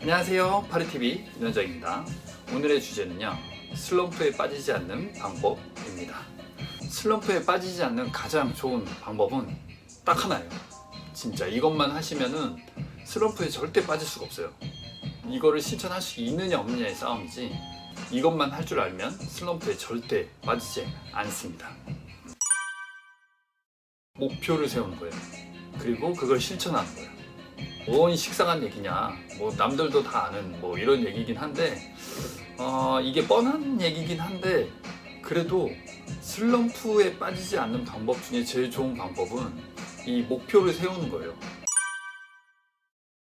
안녕하세요. 파리TV 윤현정입니다. 오늘의 주제는요. 슬럼프에 빠지지 않는 방법입니다. 슬럼프에 빠지지 않는 가장 좋은 방법은 딱 하나예요. 진짜 이것만 하시면은 슬럼프에 절대 빠질 수가 없어요. 이거를 실천할 수 있느냐 없느냐의 싸움이지 이것만 할 줄 알면 슬럼프에 절대 빠지지 않습니다. 목표를 세우는 거예요. 그리고 그걸 실천하는 거예요. 뭔 식상한 얘기냐, 뭐 남들도 다 아는 뭐 이런 얘기긴 한데, 어, 이게 뻔한 얘기긴 한데, 그래도 슬럼프에 빠지지 않는 방법 중에 제일 좋은 방법은 이 목표를 세우는 거예요.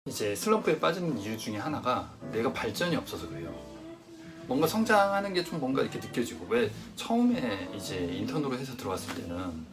이제 슬럼프에 빠지는 이유 중에 하나가 내가 발전이 없어서 그래요. 뭔가 성장하는 게 좀 뭔가 이렇게 느껴지고 왜 처음에 이제 인턴으로 해서 들어왔을 때는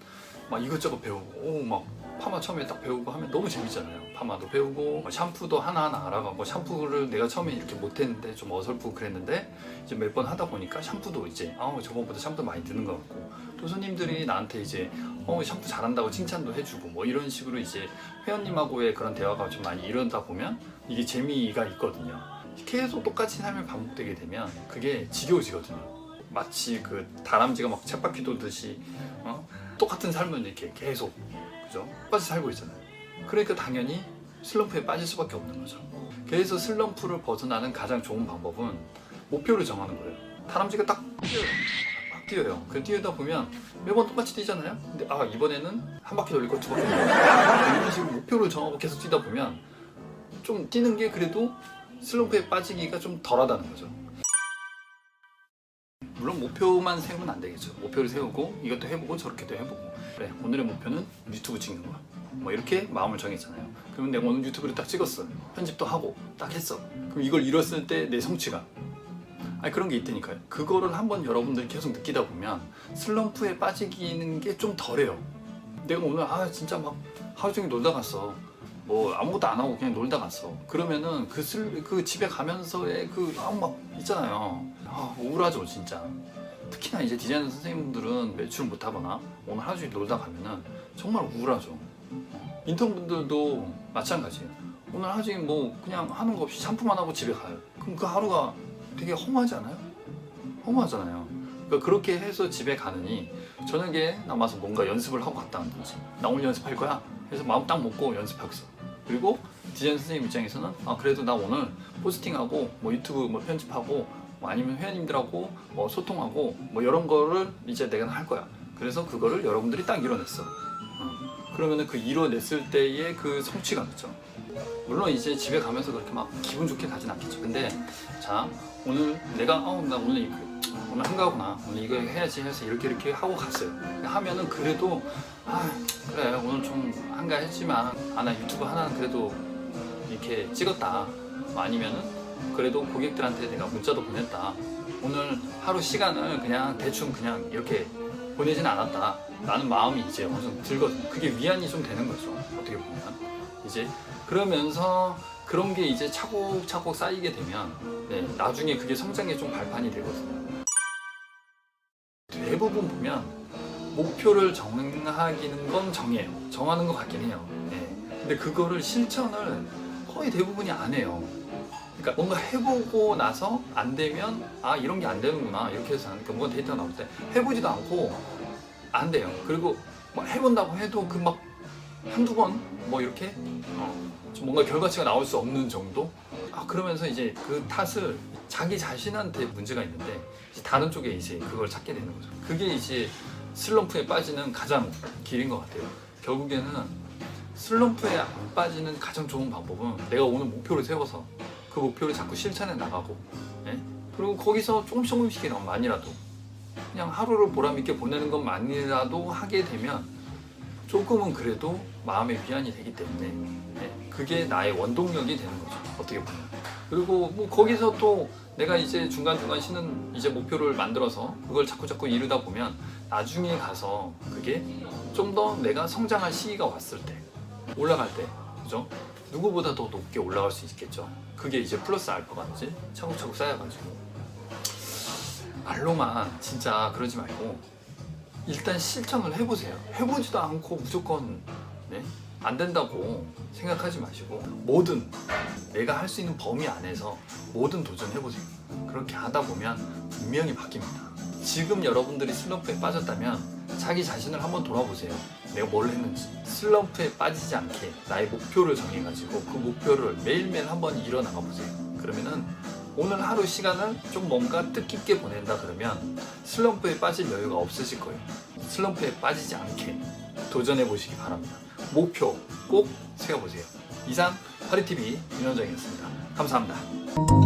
막 이것저것 배우고 오, 막 파마 처음에 딱 배우고 하면 너무 재밌잖아요. 파마도 배우고 뭐 샴푸도 하나하나 알아가고 샴푸를 내가 처음에 이렇게 못했는데 좀 어설프고 그랬는데 이제 몇 번 하다 보니까 샴푸도 이제 아 저번보다 샴푸 많이 드는 것 같고 또 손님들이 나한테 이제 어 샴푸 잘한다고 칭찬도 해주고 뭐 이런 식으로 이제 회원님하고의 그런 대화가 좀 많이 이러다 보면 이게 재미가 있거든요. 계속 똑같이 삶을 반복되게 되면 그게 지겨워지거든요. 마치 그 다람쥐가 막 쳇바퀴 돌듯이 어? 똑같은 삶을 이렇게 계속 그죠? 똑같이 살고 있잖아요. 그러니까 당연히 슬럼프에 빠질 수밖에 없는 거죠. 그래서 슬럼프를 벗어나는 가장 좋은 방법은 목표를 정하는 거예요. 다람쥐가 딱 뛰어요. 막 뛰어요. 그 뛰다 보면 매번 똑같이 뛰잖아요. 근데 아 이번에는 한 바퀴 돌릴 거 이런 식으로 목표를 정하고 계속 뛰다 보면 좀 뛰는 게 그래도 슬럼프에 빠지기가 좀 덜하다는 거죠. 물론 목표만 세우면 안 되겠죠. 목표를 세우고 이것도 해보고 저렇게도 해보고 그래 오늘의 목표는 유튜브 찍는 거야. 뭐 이렇게 마음을 정했잖아요. 그러면 내가 오늘 유튜브를 딱 찍었어. 편집도 하고 딱 했어. 그럼 이걸 이뤘을 때 내 성취감. 아니 그런 게 있다니까요. 그거를 한번 여러분들이 계속 느끼다 보면 슬럼프에 빠지기는 게 좀 덜해요. 내가 오늘 아 진짜 막 하루 종일 놀다 갔어. 뭐 아무것도 안 하고 그냥 놀다 갔어. 그러면은 그, 슬, 그 집에 가면서의 그막 있잖아요. 아 우울하죠 진짜. 특히나 이제 디자이너 선생님들은 매출 못 하거나 오늘 하루 종일 놀다 가면은 정말 우울하죠. 인턴분들도 마찬가지예요. 오늘 하루 종일 뭐 그냥 하는 거 없이 샴푸만 하고 집에 가요. 그럼 그 하루가 되게 허무하지 않아요? 허무하잖아요. 그러니까 그렇게 해서 집에 가느니 저녁에 남아서 뭔가 연습을 하고 갔다 온다든지 나 오늘 연습할 거야 해서 마음 딱 먹고 연습하겠어 그리고 디자인 선생님 입장에서는 아 그래도 나 오늘 포스팅하고 뭐 유튜브 뭐 편집하고 뭐 아니면 회원님들하고 뭐 소통하고 뭐 이런 거를 이제 내가 할 거야. 그래서 그거를 여러분들이 딱 이뤄냈어. 어. 그러면은 그 이뤄냈을 때의 그 성취감 있죠 물론 이제 집에 가면서 그렇게 막 기분 좋게 가진 않겠죠. 근데 자 오늘 내가 어나 오늘 오늘 한가구나. 오늘 이거 해야지 해서 이렇게 이렇게 하고 갔어요. 하면은 그래도 아 그래 오늘 좀 한가했지만 아 나 유튜브 하나는 그래도 이렇게 찍었다. 뭐 아니면은 그래도 고객들한테 내가 문자도 보냈다. 오늘 하루 시간을 그냥 대충 그냥 이렇게 보내진 않았다. 라는 마음이 이제 어느 들거든요. 그게 위안이 좀 되는 거죠 어떻게 보면. 이제 그러면서 그런 게 이제 차곡차곡 쌓이게 되면 네, 나중에 그게 성장의 좀 발판이 되거든요 대부분 보면 목표를 정하기는 건 정해요. 정하는 것 같긴 해요. 예. 근데 그거를 실천을 거의 대부분이 안 해요. 그러니까 뭔가 해보고 나서 안 되면 아 이런 게 안 되는구나 이렇게 해서 그러니까 뭔가 데이터가 나올 때 해보지도 않고 안 돼요. 그리고 막 해본다고 해도 그 막 한두 번 뭐 이렇게 어, 좀 뭔가 결과치가 나올 수 없는 정도? 아 그러면서 이제 그 탓을 자기 자신한테 문제가 있는데 다른 쪽에 이제 그걸 찾게 되는 거죠. 그게 이제 슬럼프에 빠지는 가장 길인 것 같아요. 결국에는 슬럼프에 안 빠지는 가장 좋은 방법은 내가 오늘 목표를 세워서 그 목표를 자꾸 실천해 나가고 예? 그리고 거기서 조금씩 조금씩만이라도 그냥 하루를 보람있게 보내는 것만이라도 하게 되면 조금은 그래도 마음의 위안이 되기 때문에 예, 그게 나의 원동력이 되는 거죠. 어떻게 보면. 그리고 뭐 거기서 또 내가 이제 중간중간 쉬는 이제 목표를 만들어서 그걸 자꾸 자꾸 이루다 보면 나중에 가서 그게 좀 더 내가 성장할 시기가 왔을 때 올라갈 때 그죠? 누구보다 더 높게 올라갈 수 있겠죠. 그게 이제 플러스 알파가 이제 차곡차곡 쌓여가지고. 말로만 진짜 그러지 말고 일단 실천을 해보세요. 해보지도 않고 무조건 네? 안 된다고 생각하지 마시고 뭐든 내가 할 수 있는 범위 안에서 뭐든 도전해보세요. 그렇게 하다 보면 분명히 바뀝니다. 지금 여러분들이 슬럼프에 빠졌다면 자기 자신을 한번 돌아보세요. 내가 뭘 했는지. 슬럼프에 빠지지 않게 나의 목표를 정해가지고 그 목표를 매일매일 한번 일어나가 보세요. 그러면은 오늘 하루 시간을 좀 뭔가 뜻깊게 보낸다 그러면 슬럼프에 빠질 여유가 없으실 거예요. 슬럼프에 빠지지 않게 도전해 보시기 바랍니다. 목표 꼭 세워보세요. 이상 파리TV 윤현정이었습니다. 감사합니다.